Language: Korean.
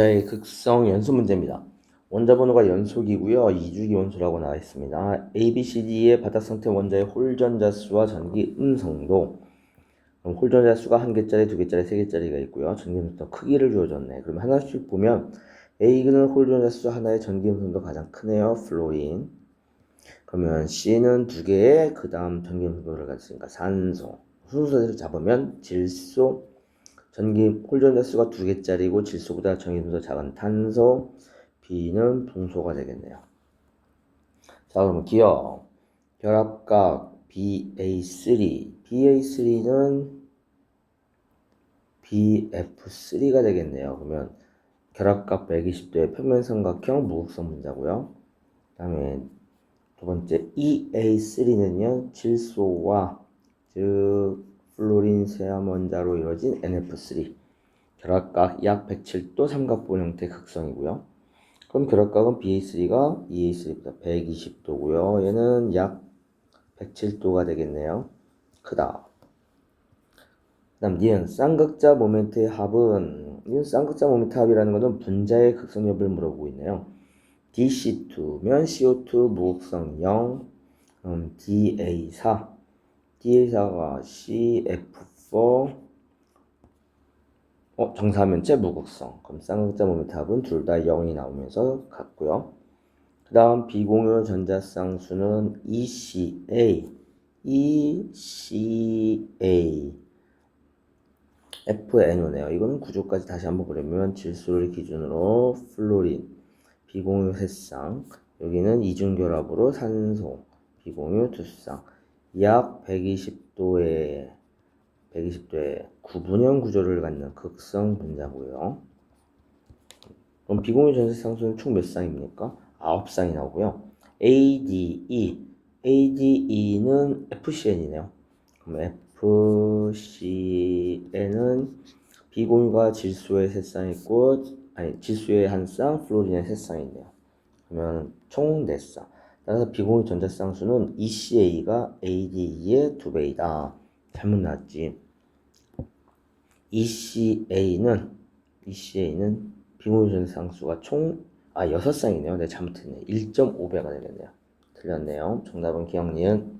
네, 극성 연속 문제입니다. 원자 번호가 연속이고요. 이주기 원소라고 나와 있습니다. A, B, C, D의 바닥 상태 원자의 홀전자 수와 전기 음성도. 그럼 홀전자 수가 한 개짜리, 두 개짜리, 세 개짜리가 있고요. 전기 음성도 크기를 주어줬네. 그럼 하나씩 보면 A는 홀전자 수 하나의 전기 음성도 가장 크네요. 플로린. 그러면 C는 두 개의 그 다음 전기 음성도를 가졌으니까 산소. 순서대로 잡으면 질소, 전기 홀전자 수가 두 개짜리고 질소보다 전기음도 작은 탄소, B는 붕소가 되겠네요. 자, 그러면 기억. 결합각 BA3. BA3는 BF3가 되겠네요. 그러면 결합각 120도의 평면삼각형 무극성 분자고요. 그 다음에 두 번째 EA3는요. 질소와 즉 플로린 세암 원자로 이루어진 NF3 결합각 약 107도 삼각본 형태 극성이고요. 그럼 결합각은 BA3가 EA3보다 120도고요. 얘는 약 107도가 되겠네요. 크다. 그 다음 니은 쌍극자 모멘트의 합은 이건 쌍극자 모멘트 합이라는 것은 분자의 극성 여부를 물어보고 있네요. DC2면 CO2 무극성 0, 음, DA4 DA4가 CF4 어, 정사면체 무극성. 그럼 쌍극자 모멘트 합은 둘 다 0이 나오면서 같고요. 그 다음 비공유 전자쌍수는 ECA ECA FNO네요. 이거는 구조까지 다시 한번 보려면 질소를 기준으로 플로린 비공유 셋쌍 여기는 이중결합으로 산소 비공유 두쌍 약 120도의 120도의 구분형 구조를 갖는 극성 분자고요. 그럼 비공유 전세 상수는 총 몇 쌍입니까? 9쌍이 나오고요. ADE ADE는 FCN이네요. 그럼 FCN은 비공유가 질소의 세쌍 있고 아니 질소의 한 쌍, 플로린의 세 쌍이 있네요. 그러면 총 4쌍. 따라서 비공유 전자쌍수는 ECA가 ADE의 두 배이다. 잘못 나왔지. ECA는 ECA는 비공유 전자쌍수가 총 아, 6쌍이네요. 내가 잘못했네. 1.5배가 되겠네요. 틀렸네요. 정답은 기억니은